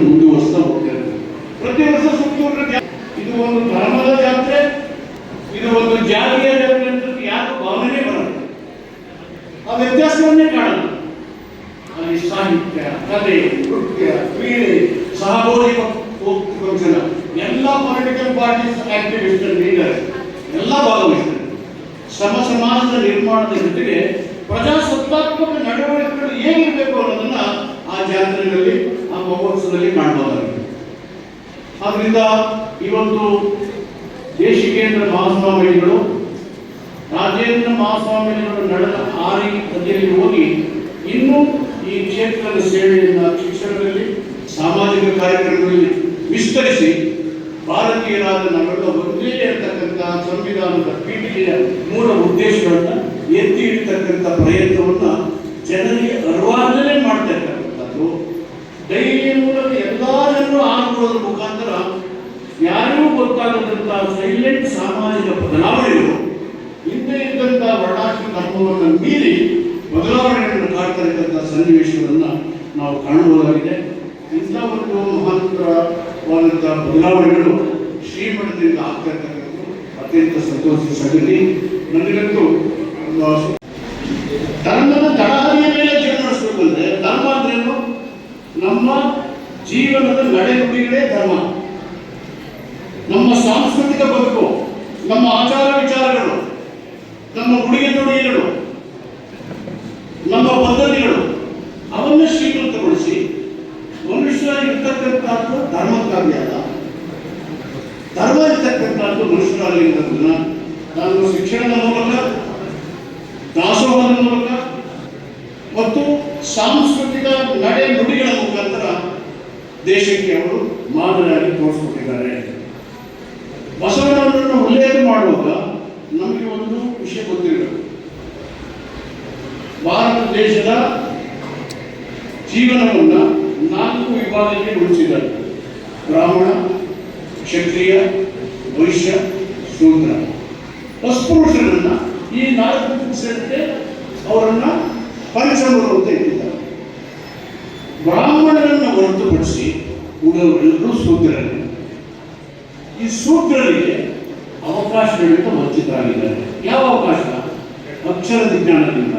ಮುಂದುವರಿಸ್ತಾ ಹೋಗ್ತಾರೆ ಪ್ರತಿ ವರ್ಷ ಸುತ್ತೂರಿನ ಇದು ಒಂದು ಧರ್ಮದ ಜಾತ್ರೆ ಇದು ಒಂದು ಜಾತಿಯ ಜಾತ್ರೆ ಅಂತ ಯಾಕೆ ಭಾವನೆ ಬರಲ್ಲ ಆ ವ್ಯತ್ಯಾಸವನ್ನೇ ಕಾಣಲ್ಲ ಅಲ್ಲಿ ಸಾಹಿತ್ಯ ಕಲೆ ನೃತ್ಯ ಕ್ರೀಡೆ ಸಹಭೋಗಿ ಪಕ್ಷನ ಎಲ್ಲ ಪೊಲಿಟಿಕಲ್ ಪಾರ್ಟೀಸ್ ಆಕ್ಟಿವಿಸ್ಟ್ ಲೀಡರ್ ಎಲ್ಲ ಭಾಗವಹಿಸ್ತಾರೆ ಸಮ ಸಮಾಜದ ನಿರ್ಮಾಣದ ಜೊತೆಗೆ ಪ್ರಜಾಸತ್ತಾತ್ಮಕ ನಡವಳಿಕೆಗಳು ಹೇಗಿರ್ಬೇಕು ಅನ್ನೋದನ್ನ ಜಾತ್ರೆಗಳಲ್ಲಿ, ಆ ಮಹೋತ್ಸವದಲ್ಲಿ ಮಾಡಬಹುದಾಗಿದೆ ಆದ್ರಿಂದ ಇವತ್ತು ದೇಶಿಕೇಂದ್ರ ಮಹಾಸ್ವಾಮಿಗಳು ರಾಜೇಂದ್ರ ಮಹಾಸ್ವಾಮಿಗಳು ನಡೆದ ಆ ರೀತಿಯಲ್ಲಿ ಹೋಗಿ ಇನ್ನೂ ಈ ಕ್ಷೇತ್ರದ ಸೇವೆಯನ್ನು ಶಿಕ್ಷಣದಲ್ಲಿ, ಸಾಮಾಜಿಕ ಕಾರ್ಯಕ್ರಮಗಳಲ್ಲಿ ವಿಸ್ತರಿಸಿ ಭಾರತೀಯರಾದ ನಮ್ಮೆಲ್ಲ ಒಂದೇ ಇರತಕ್ಕಂಥ ಸಂವಿಧಾನದ ಪೀಠಿಯ ಮೂಲ ಉದ್ದೇಶಗಳನ್ನ ಎತ್ತಿ ಹಿಡಿತಕ್ಕಂಥ ಪ್ರಯತ್ನವನ್ನ ಡೈರಿ ಮೂಲಕ ಎಲ್ಲರನ್ನೂ ಜನರು ಮುಖಾಂತರ ಯಾರಿಗೂ ಗೊತ್ತಾಗದಂತಹ ಸೈಲೆಂಟ್ ಸಾಮಾಜಿಕ ಬದಲಾವಣೆಗಳು ಹಿಂದೆ ಇದ್ದಂತಹ ವರ್ಣಾಶ್ರಮ ಧರ್ಮವನ್ನು ಮೀರಿ ಬದಲಾವಣೆಗಳನ್ನು ಕಾಡ್ತಾ ಇದ್ದಂಥ ಸನ್ನಿವೇಶಗಳನ್ನ ನಾವು ಕಾಣಬಹುದಾಗಿದೆ. ಇಂಥ ಒಂದು ಮಹತ್ವವಾದಂತಹ ಬದಲಾವಣೆಗಳು ಶ್ರೀಮಠದಿಂದ ಆಗ್ತಾ ಇರ್ತಕ್ಕಂಥದ್ದು ಅತ್ಯಂತ ಸಂತೋಷದ ಸಂಗತಿ. ನನಗಂತೂ ಆ, ಧರ್ಮದ ತಳಹದಿಯ ಮೇಲೆ ಜೀವನ ನಡೆಸಬೇಕು ಅಂದ್ರೆ ಧರ್ಮ ಅಂದ್ರೇನು ನಮ್ಮ ಜೀವನದ ನಡೆನುಡಿಗಳೇ ಧರ್ಮ. ನಮ್ಮ ಸಾಂಸ್ಕೃತಿಕ ಬದುಕು, ನಮ್ಮ ಆಚಾರ ವಿಚಾರಗಳು, ನಮ್ಮ ಉಡುಗೆ ತೊಡುಗೆಗಳು, ನಮ್ಮ ಪದ್ಧತಿಗಳು, ಅವನ್ನ ಶ್ರೀಕೃತಗೊಳಿಸಿ ಮನುಷ್ಯ ಇರ್ತಕ್ಕಂಥದ್ದು ಧರ್ಮಕ್ಕಾಗಿ ಅಲ್ಲ. ಧರ್ಮ ಇರ್ತಕ್ಕಂಥದ್ದು ಮನುಷ್ಯರಲ್ಲಿ ನಾನು ಶಿಕ್ಷಣದ ಮೂಲಕ, ದಾಸೋಹದ ಮೂಲಕ, ಮತ್ತು ಸಾಂಸ್ಕೃತಿಕ ನಡೆ ನುಡಿಗಳ ಮುಖಾಂತರ ದೇಶಕ್ಕೆ ಅವರು ಮಾದರಿಯಾಗಿ ತೋರಿಸ್ಕೊಟ್ಟಿದ್ದಾರೆ. ಬಸವಣ್ಣನನ್ನು ಉಲ್ಲೇಖ ಮಾಡುವಾಗ ನಮಗೆ ಒಂದು ವಿಷಯ ಗೊತ್ತಿಲ್ಲ ಭಾರತ ದೇಶದ ಜೀವನವನ್ನ ನಾಲ್ಕು ವಿಭಾಗಕ್ಕೆ ಉಳಿಸಿದ್ದಾರೆ ಬ್ರಾಹ್ಮಣ, ಕ್ಷತ್ರಿಯ, ವೈಶ್ಯ, ಶೂದ್ರ. ಅಸ್ಪೃಶ್ಯರನ್ನ ಈ ನಾಲ್ಕು ಸೇರಿದಂತೆ ಅವರನ್ನ ಪರಿಚಯ ಅಂತ ಇಟ್ಟಿದ್ದಾರೆ. ಬ್ರಾಹ್ಮಣರನ್ನು ಹೊರತುಪಡಿಸಿ ಉಳಿದವರೆಲ್ಲರೂ ಸೂತ್ರರು ಈ ಸೂತ್ರರಿಗೆ ಅವಕಾಶಗಳಿಂದ ವಂಚಿತರಾಗಿದ್ದಾರೆ. ಯಾವ ಅವಕಾಶ? ಅಕ್ಷರ ವಿಜ್ಞಾನದಿಂದ.